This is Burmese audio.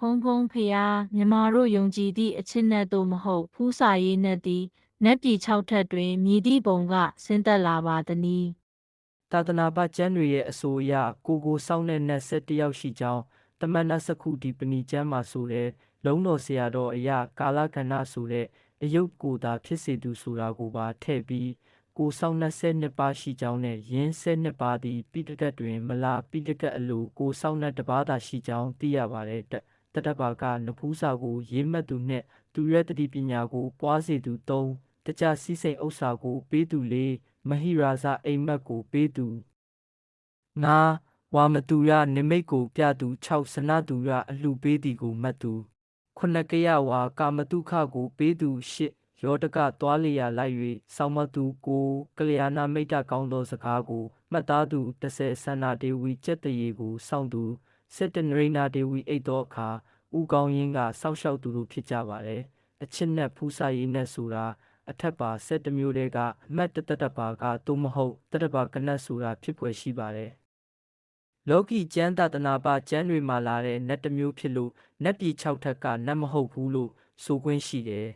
ဖုံဖုံဖျားမြမာတို့ယုံကြည်သည့်အချစ်နဲ့သို့မဟုတ်ဖူးစာရေးနဲ့သည်နက်ပြည်၆ထပ်တွင်မြည်သည့်ပုံကဆင်းသက်လာပါသည်နီသာသနာပကျမ်းတွေရဲ့အဆိုအရကိုကိုစောင်းတဲ့နတ်ဆက်တစ်ယောက်ရှိကြောင်းတမန်နတ်စခုဒီပဏိကျမ်းမှာဆိုတဲ့လုံးတော်ဆရာတော်အရာကာလကဏ္ဍဆိုတဲ့အယုတ်ကိုသာဖြစ်စေသူဆိုတာကိုပါထည့်ပြီးကိုစောင်း20နှစ်ပါးရှိကြောင်းနဲ့ယင်း10နှစ်ပါးသည်ပိဋကတ်တွင် မလားပိဋကတ်အလိုကိုစောင်းတဲ့တစ်ပါးသာရှိကြောင်းသိရပါတယ်တ တတဘာကနဖူးစာကို ရေးမှတ်သူနှင့်သူရဲတတိပညာကို ပွားစေသူ3တကြစီစိန်ဥစ္စာကို ပေးသူ4မဟိရာဇအိမ်မက်ကိုပေးသူငါဝါမတူရနိမိတ်ကို ပြသူ6စနတူရအလှပေးသည်ကိုမှတ်သူခုနကရဝါကာမတုခကို ပေးသူ8ရောတကသွားလျာလိုက်၍ဆောင်းမသူကိုကလျာဏမိတ်တကောင်းသောစကားကိုမှတ်သားသူ30ဆန္ဒတေဝီကျက်တရေကိုစောင့်သူ စစ်တနရိနာတေဝီအိတ်သောအခါဥကောင်းရင်ကစောက်ရှောက်သူတို့ဖြစ်ကြပါတယ်အချစ်နဲ့ဖူးစာရေးနဲ့ဆိုတာအထက်ပါ7မျိုးတည်းကအမတ်တတတပါကသို့မဟုတ်တတပါကနတ်ဆိုတာဖြစ်ပွယ်ရှိပါတယ်လောကီကျမ်းသာသနာပကျမ်းတွေမှာလာတဲ့နတ်တစ်မျိုးဖြစ်လို့နတ်ပြည်6ထက်ကနတ်မဟုတ်ဘူးလို့ဆိုခွင့်ရှိတယ်